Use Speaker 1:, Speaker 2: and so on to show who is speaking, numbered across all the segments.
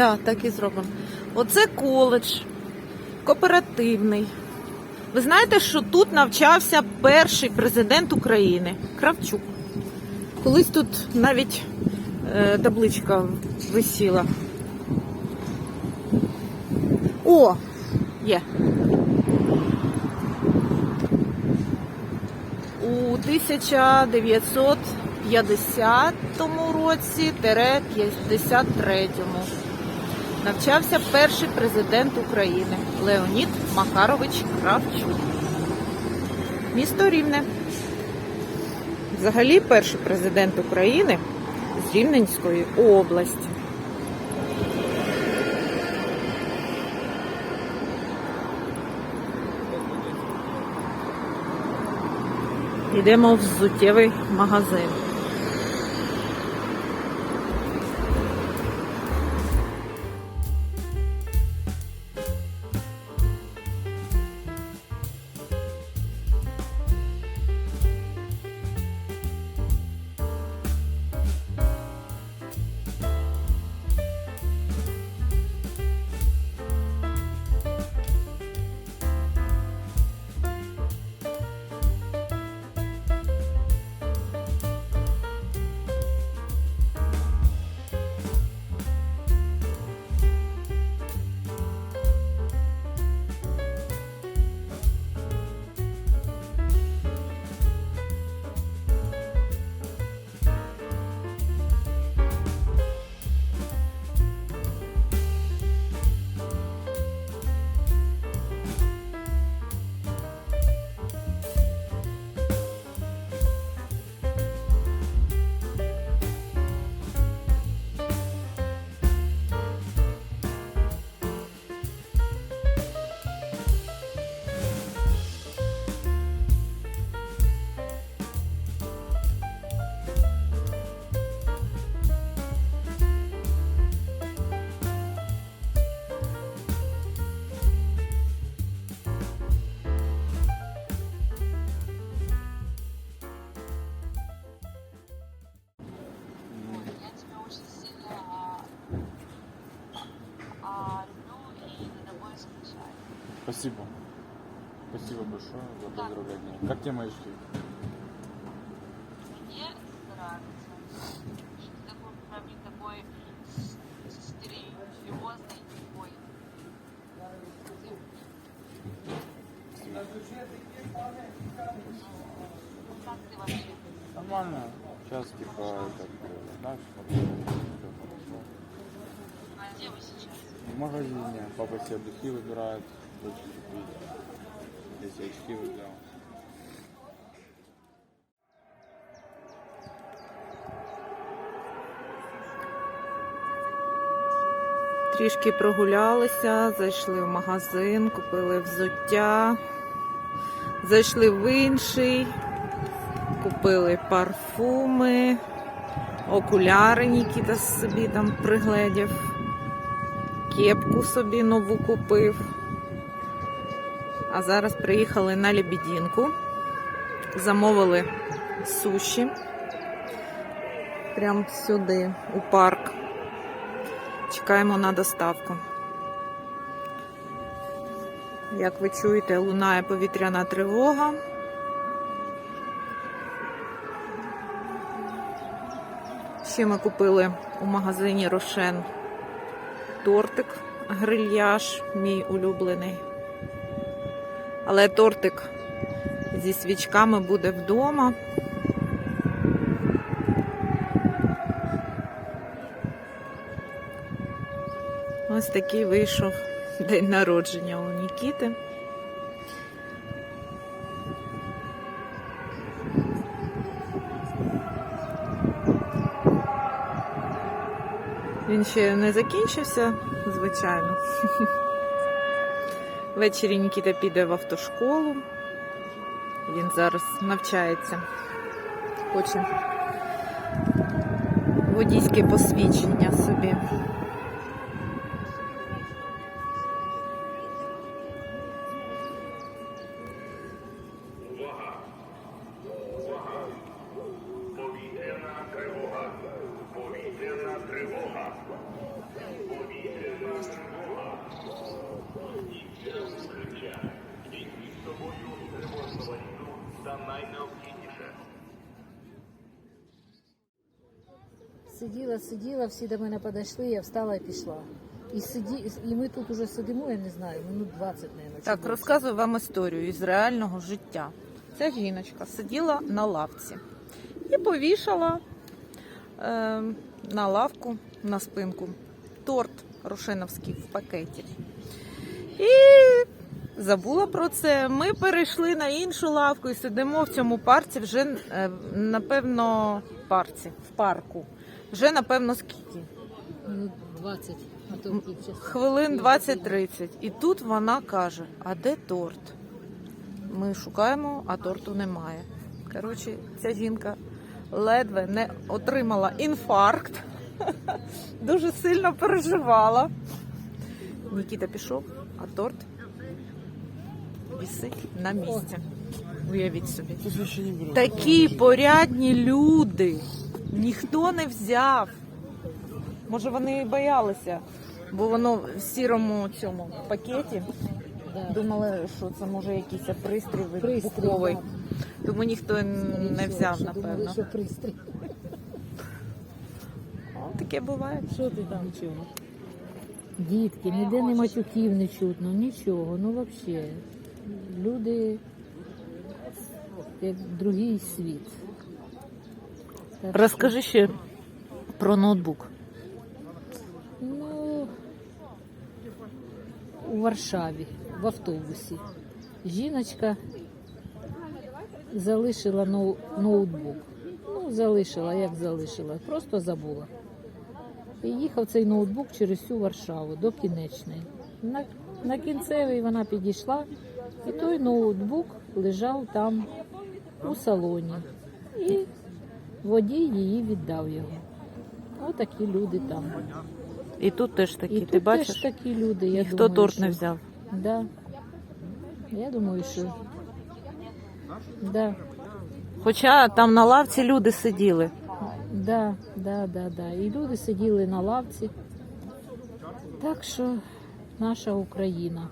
Speaker 1: Да, так і зробимо. Оце коледж кооперативний. Ви знаєте, що тут навчався перший президент України Кравчук. Колись тут навіть е, табличка висіла. О! Є. У 1950 році 53-му навчався перший президент України Леонід Макарович Кравчук. Місто Рівне. Взагалі перший президент України з Рівненської області. Йдемо в взуттєвий магазин.
Speaker 2: Спасибо. Спасибо большое за поздравление. Как тебе мои шли? Купить. Я.
Speaker 1: Трішки прогулялися, зайшли в магазин, купили взуття, зайшли в інший, купили парфуми, окуляри Нікіта собі там пригледів, кепку собі нову купив. А зараз приїхали на Лебедінку, замовили суші прямо сюди, у парк. Чекаємо на доставку. Як ви чуєте, лунає повітряна тривога. Ще ми купили у магазині Рошен тортик, грильяж, мій улюблений. Але тортик зі свічками буде вдома. Ось такий вийшов день народження у Нікіти. Він ще не закінчився, звичайно. Ввечері Нікіта піде в автошколу. Він зараз навчається. Хоче водійське посвідчення собі.
Speaker 3: Сиділа, всі до мене підійшли, я встала і пішла. І, сиді, і ми тут уже сидимо, я не знаю, минут 20, мабуть.
Speaker 1: Так, розказую вам історію із реального життя. Ця жіночка сиділа на лавці і повішала е, на лавку на спинку торт рошеновський в пакеті. І забула про це. Ми перейшли на іншу лавку і сидимо в цьому парці вже, е, напевно, парці, в парку. Вже, напевно, скільки?
Speaker 3: Минут 20, а то півчаса.
Speaker 1: Хвилин 20-30. І тут вона каже: а де торт? Ми шукаємо, а торту немає. Коротше, ця жінка ледве не отримала інфаркт, дуже сильно переживала. Нікіта пішов, а торт висить на місці. Уявіть собі. Такі порядні люди. Ніхто не взяв. Може, вони боялися, бо воно в сірому цьому пакеті. Думали, що це може якийсь пристрій вибуховий. Тому ніхто не взяв, напевно.
Speaker 3: що пристрій.
Speaker 1: Таке буває.
Speaker 3: Що ти там чого? Дітки, ніде не матюків не чутно, нічого, ну взагалі. Люди як другий світ.
Speaker 1: Розкажи ще про ноутбук.
Speaker 3: Ну, у Варшаві в автобусі. Жіночка залишила ноу- ноутбук. Ну, залишила, як залишила, просто забула. І їхав цей ноутбук через всю Варшаву до кінечної. На, на кінцевий вона підійшла, і той ноутбук лежав там у салоні. І водій її віддав його. Отакі люди там.
Speaker 1: І тут теж такі,
Speaker 3: І
Speaker 1: ти
Speaker 3: тут
Speaker 1: бачиш?
Speaker 3: теж такі люди. Я
Speaker 1: Ніхто
Speaker 3: думаю,
Speaker 1: торт
Speaker 3: що...
Speaker 1: не взяв.
Speaker 3: Да. Я думаю, що. Да.
Speaker 1: Хоча там на лавці люди сиділи.
Speaker 3: Да, да, да, да. І люди сиділи на лавці. Так що наша Україна.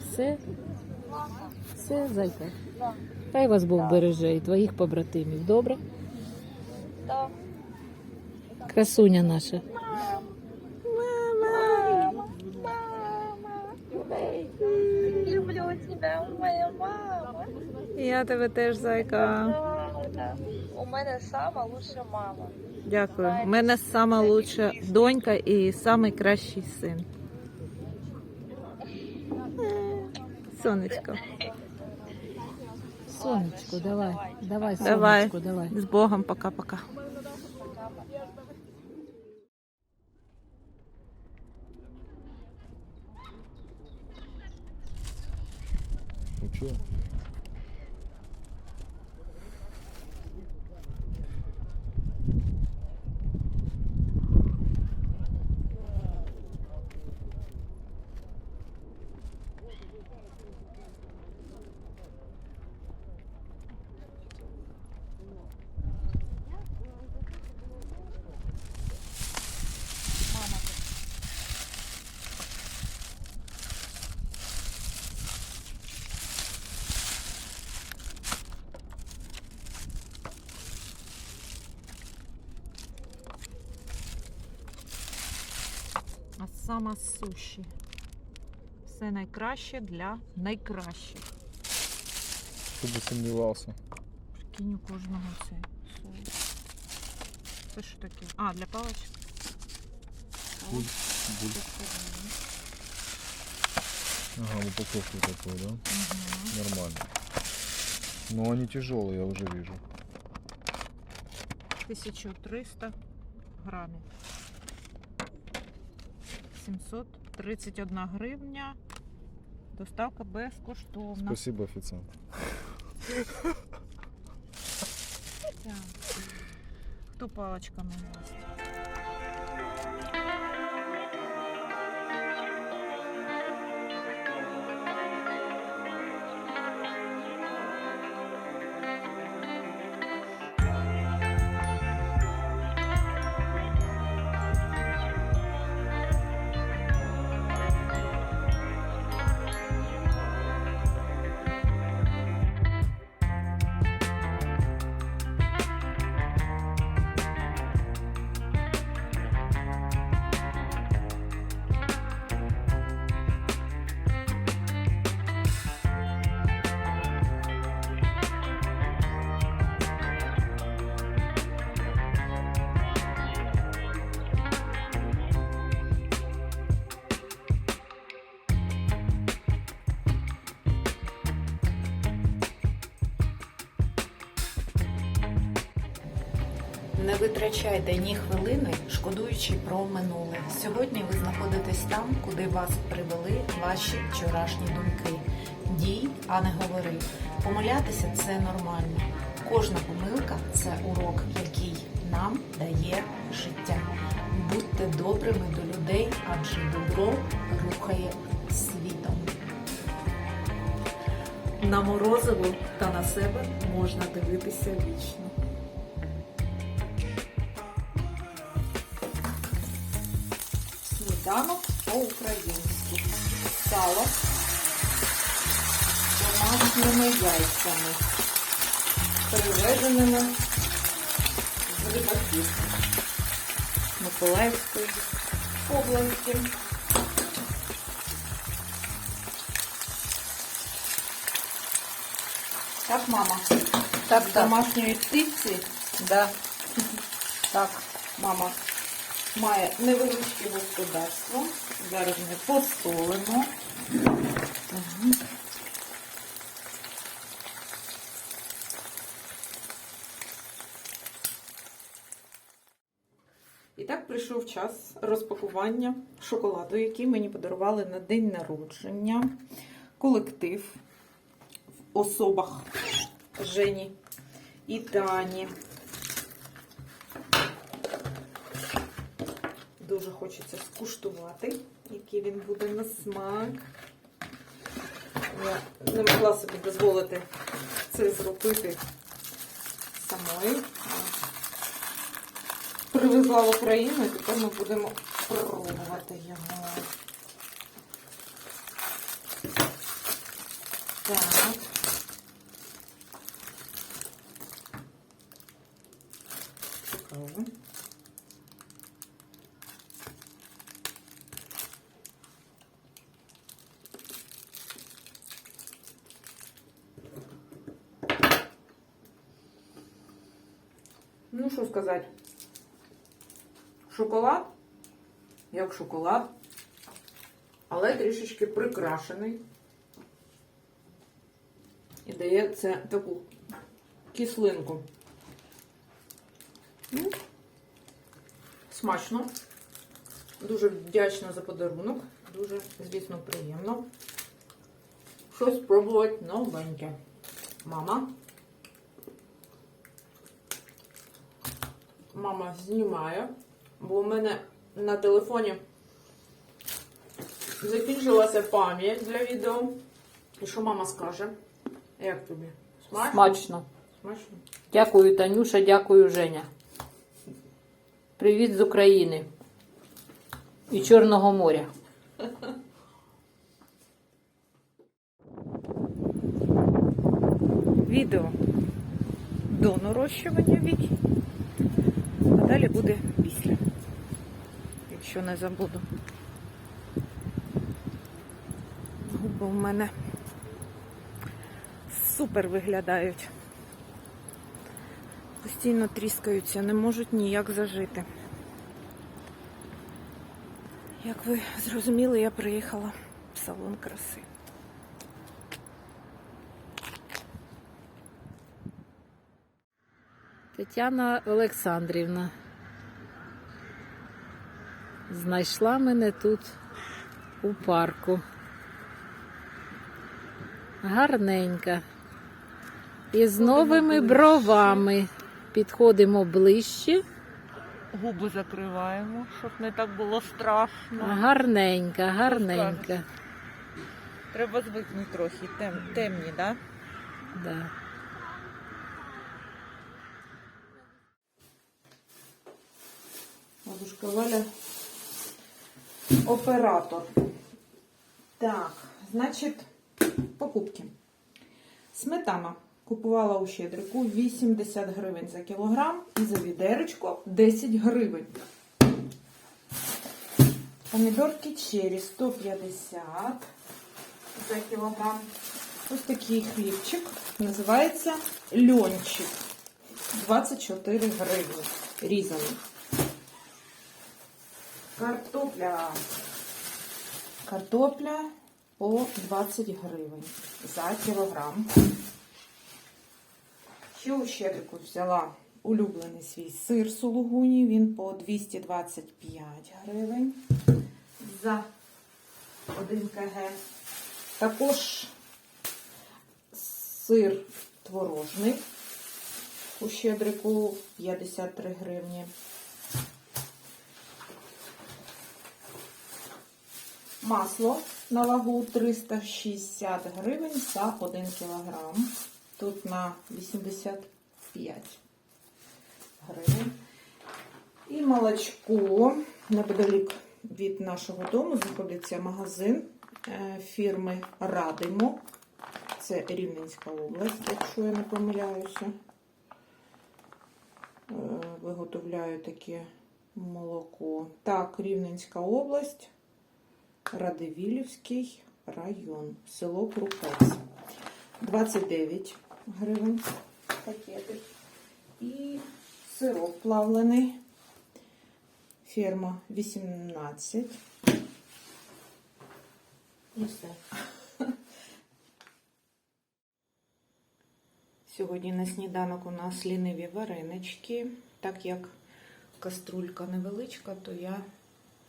Speaker 3: Все, все, зайка. Хай вас Бог береже і твоїх побратимів. Добре?
Speaker 4: Да.
Speaker 3: Красуня наша. Мама. Мама.
Speaker 4: Люблю тебя, моя мама.
Speaker 1: Я тебе теж, зайка.
Speaker 4: У мене сама лучша мама.
Speaker 1: Дякую. У мене сама лучша донька і самий кращий син. Сонечко,
Speaker 3: Сонечко, давай, давай, сонечко, давай.
Speaker 1: з Богом, пока-пока. Сама суші. Все найкраще для найкращих.
Speaker 2: Кто бы сомневался.
Speaker 1: Прикинь, у кожного цей соус. Це що таке? А, для паличок.
Speaker 2: Буль. Буль. Ага, в упаковке такой, да? Нормально. Но они тяжелые, я уже вижу.
Speaker 1: 1300 грамів. 731 гривня. Доставка безкоштовна.
Speaker 2: Спасибо,
Speaker 1: офіціант. Хто паличками їсть? Витрачайте ні хвилини, шкодуючи про минуле. Сьогодні ви знаходитесь там, куди вас привели ваші вчорашні думки. Дій, а не говори. Помилятися це нормально. Кожна помилка це урок, який нам дає життя. Будьте добрими до людей, адже добро рухає світом. На морозиво та на себе можна дивитися вічно. По-українськи. Сало з домашніми яйцями, привезеними з рибаків Миколаївської області. Так, мама.
Speaker 3: Так,
Speaker 1: З домашньої птиці
Speaker 3: Да. Так.
Speaker 1: мама має невеличке господарство. Зараз ми посолимо. І так прийшов час розпакування шоколаду, який мені подарували на день народження. Колектив в особах Жені і Тані. Дуже хочеться скуштувати, який він буде на смак. Я не могла собі дозволити це зробити самої. Привезла в Україну і тепер ми будемо пробувати його. Так. Цікаво. Ну, що сказати? Шоколад, як шоколад, але трішечки прикрашений. І дає це таку кислинку. Ну, Смачно. Дуже вдячна за подарунок. Дуже, звісно, приємно. Щось пробувати новеньке. Мама. Мама знімає, бо у мене на телефоні закінчилася пам'ять для відео. І що мама скаже? Як тобі? Смачно?
Speaker 3: Смачно.
Speaker 1: Смачно?
Speaker 3: Дякую, Танюша, дякую, Женя. Привіт з України і Чорного моря.
Speaker 1: Відео до нарощування віки. А далі буде після. Якщо не забуду. Губи в мене супер виглядають. Постійно тріскаються, не можуть ніяк зажити. Як ви зрозуміли, я приїхала в салон краси.
Speaker 3: Тетяна Олександрівна знайшла мене тут у парку. Гарненька. І з новими бровами підходимо ближче.
Speaker 1: Губи закриваємо, щоб не так було страшно.
Speaker 3: Гарненька, гарненька.
Speaker 1: Треба звикнути трохи. Тем, темні, да?
Speaker 3: Да.
Speaker 1: Бабушка Валя. Оператор. Так, значить, покупки. Сметана. Купувала у щедрику 80 гривень за кілограм і за відеречко 10 гривень. Помідорки черрі 150 за кілограм. Ось такий хлібчик. Називається льончик. 24 гривні. Різаний. Картопля. Картопля по 20 гривень за кілограм. Ще у щедрику взяла улюблений свій сир сулугуні. Він по 225 гривень за 1 кг. Також сир творожний у щедрику 53 гривні. Масло на вагу 360 гривень за 1 кг. Тут на 85 гривень. І молочко. Неподалік від нашого дому знаходиться магазин е, фірми Радимо. Це Рівненська область, якщо я не помиляюся. Е, Виготовляю таке молоко. Так, Рівненська область, Радивілівський район, село Крупець. 29 гривень пакетик. І сироп плавлений. Фірма 18. І все. Сьогодні на сніданок у нас ліниві варенички. Так як каструлька невеличка, то я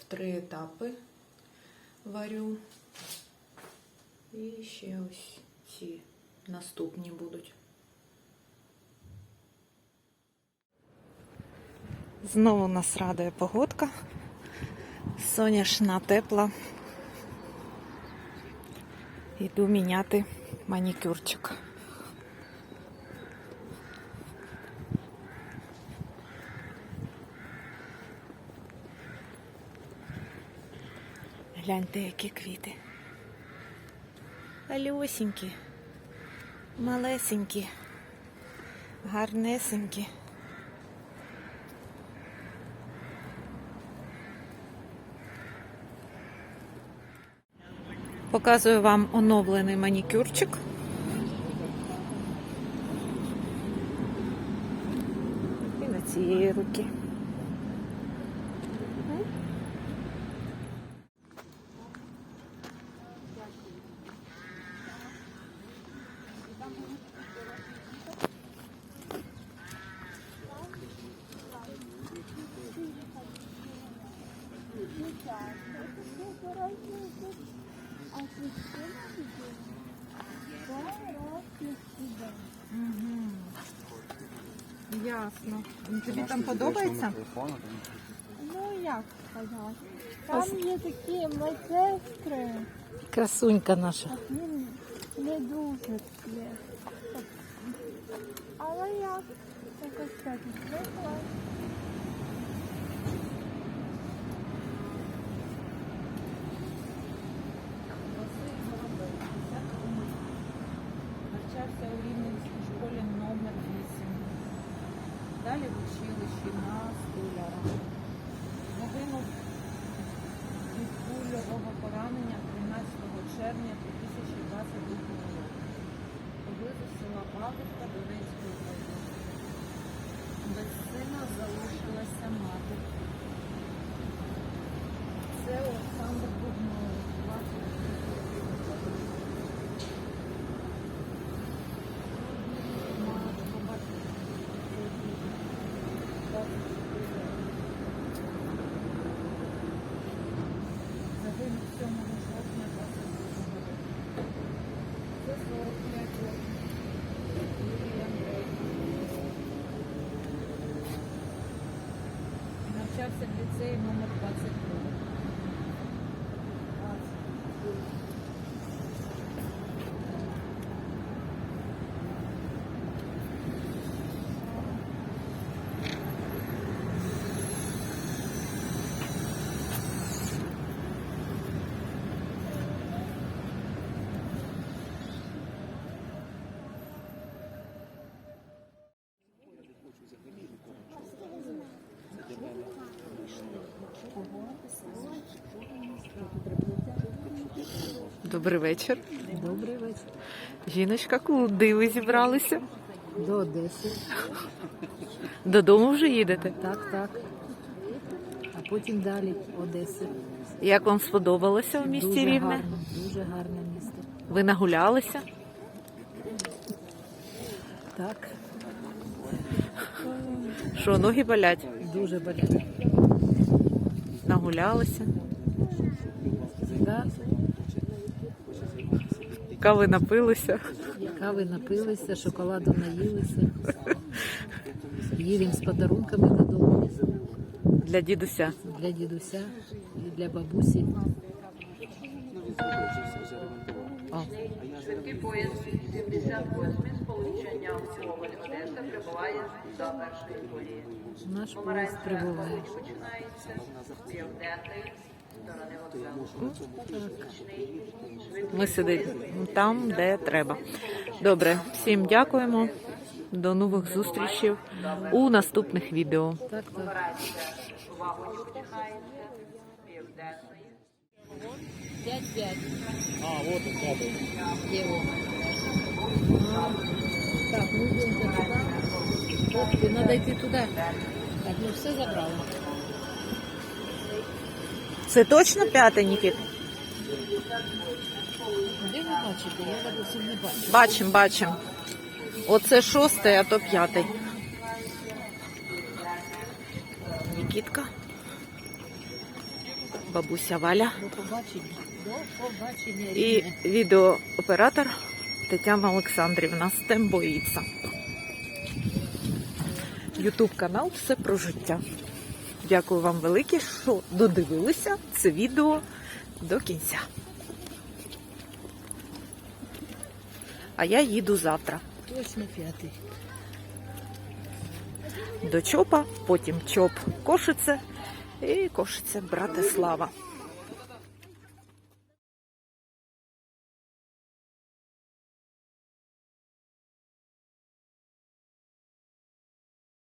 Speaker 1: в три етапи варю. І ще ось ці наступні будуть. Знову нас радує погодка. Соняшна тепла. Йду міняти манікюрчик. Гляньте, які квіти. Альосінькі, малесенькі, гарнесенькі. Показую вам оновлений манікюрчик. І на цієї руки. Ясно. Тобі там подобається?
Speaker 5: Ну як сказати? Там є такі медсестри,
Speaker 3: Красунька наша.
Speaker 5: він не дуже є. Але як якось так звикла.
Speaker 1: Навчався у Рівненській школі номер 8. Далі в училищі на столяра. Загинув від кульового поранення 13 червня 2022 року. Поблизу села Павлівка Донецької області. Без сина залишилася мати. Це Олександр Добрий вечір.
Speaker 3: Добрий вечір.
Speaker 1: Жіночка, куди ви зібралися?
Speaker 3: До Одеси.
Speaker 1: Додому вже їдете?
Speaker 3: Так, так. А потім далі Одеси.
Speaker 1: Як вам сподобалося в місті
Speaker 3: дуже
Speaker 1: Рівне?
Speaker 3: гарно, дуже гарне місто.
Speaker 1: Ви нагулялися?
Speaker 3: Так.
Speaker 1: Що, ноги болять?
Speaker 3: Дуже болять.
Speaker 1: Нагулялися.
Speaker 3: Да?
Speaker 1: Кави напилися.
Speaker 3: Кави напилися, шоколаду наїлися. Їдемо з подарунками додому
Speaker 1: Для дідуся.
Speaker 3: для дідуся і для бабусі.
Speaker 4: Швидкий поїзд 78 з полученням Коваль-Одеса прибуває до першої колії.
Speaker 3: Наш поїзд прибуває.
Speaker 4: Починається вокзалу.
Speaker 1: Ми сидимо там, де треба. Добре, всім дякуємо. До нових зустрічей у наступних відео.
Speaker 3: Так, так.
Speaker 4: Південної.
Speaker 3: 5-5.
Speaker 2: А, вот он, падает.
Speaker 3: Его. Так, ну. Так, ну все забрали.
Speaker 1: Це точно п'ятий, Нікіт?
Speaker 3: Де ви бачите? Я допустим не бачу.
Speaker 1: Бачимо, бачимо. Оце шостий, а то п'ятий. Нікітка. Бабуся Валя.
Speaker 3: До побачення.
Speaker 1: І
Speaker 3: рідне.
Speaker 1: відеооператор Тетяна Олександрівна Стембоїца. Ютуб канал Все про життя. Дякую вам велике, що додивилися це відео до кінця. А я їду завтра
Speaker 3: Точно п'ятий.
Speaker 1: до ЧОПа, потім ЧОП Кошице і Кошице Братислава.